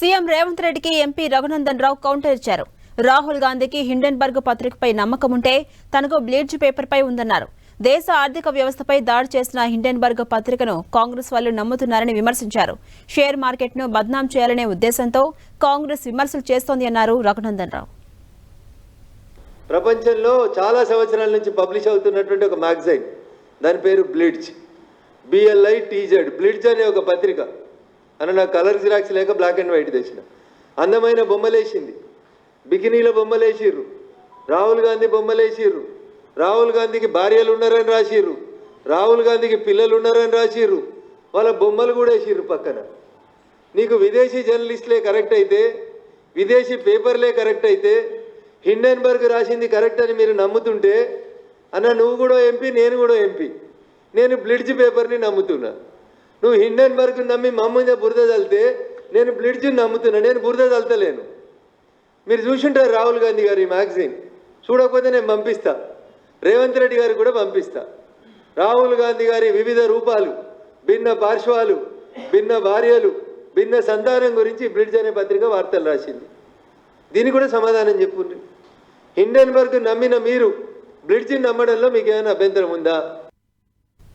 CM Revanth రెడ్డికి MP Raghunandan Rao counter ఇచ్చారు. రాహుల్ గాంధీకి హిండెన్బర్గ్ పత్రికపై నమ్మకం ఉంటే తనకు బ్లీడ్జ్ పేపర్పై ఉందన్నారు. దేశ ఆర్థిక వ్యవస్థపై దాడి చేసిన హిండెన్బర్గ్ పత్రికను కాంగ్రెస్ వాళ్ళు నమ్ముతున్నారని విమర్శించారు. షేర్ మార్కెట్ను బద్నాం చేయాలనే ఉద్దేశంతో కాంగ్రెస్ విమర్శలు చేస్తోంది అన్నారు రఘునందన్ రావు. ప్రపంచంలో చాలా సంవత్సరాల నుంచి పబ్లిష్ అవుతున్నటువంటి ఒక మ్యాగజైన్. దాని పేరు బ్లిడ్జ్. బిఎల్ఐ టీజెడ్ బ్లిడ్జ్ అనే ఒక పత్రిక. అని నాకు కలర్ జిరాక్స్ లేక బ్లాక్ అండ్ వైట్ తెచ్చిన. అందమైన బొమ్మలేసింది. బికినీల బొమ్మలేసిర్రు. రాహుల్ గాంధీ బొమ్మలేసిర్రు. రాహుల్ గాంధీకి భార్యలు ఉన్నారని రాసిర్రు. రాహుల్ గాంధీకి పిల్లలు ఉన్నారని రాసిర్రు. వాళ్ళ బొమ్మలు కూడా వేసిర్రు పక్కన. నీకు విదేశీ జర్నలిస్టులే కరెక్ట్ అయితే విదేశీ పేపర్లే కరెక్ట్ అయితే హిండెన్బర్గ్ రాసింది కరెక్ట్ అని మీరు నమ్ముతుంటే అన్న నువ్వు కూడా ఎంపీ నేను కూడా ఎంపీ. నేను బ్లిడ్జ్ పేపర్ని నమ్ముతున్నా. నువ్వు హిండెన్బర్గ్ నమ్మి మా మీద బురద చల్లితే నేను బ్లిడ్జ్ని నమ్ముతున్నా నేను బురద చల్లతలేను. మీరు చూసుంటారు రాహుల్ గాంధీ గారు ఈ మ్యాగజైన్. చూడకపోతే నేను పంపిస్తా. రేవంత్ రెడ్డి గారికి కూడా పంపిస్తా. రాహుల్ గాంధీ గారి వివిధ రూపాలు భిన్న పార్శ్వాలు భిన్న భార్యలు భిన్న సంతానం గురించి బ్రిడ్జ్ అనే పత్రిక వార్తలు రాసింది. దీనికి కూడా సమాధానం చెప్పుండ్రి హిండెన్బర్గ్ నమ్మిన మీరు బ్రిడ్జిని నమ్మడంలో మీకు ఏమైనా అభ్యంతరం ఉందా?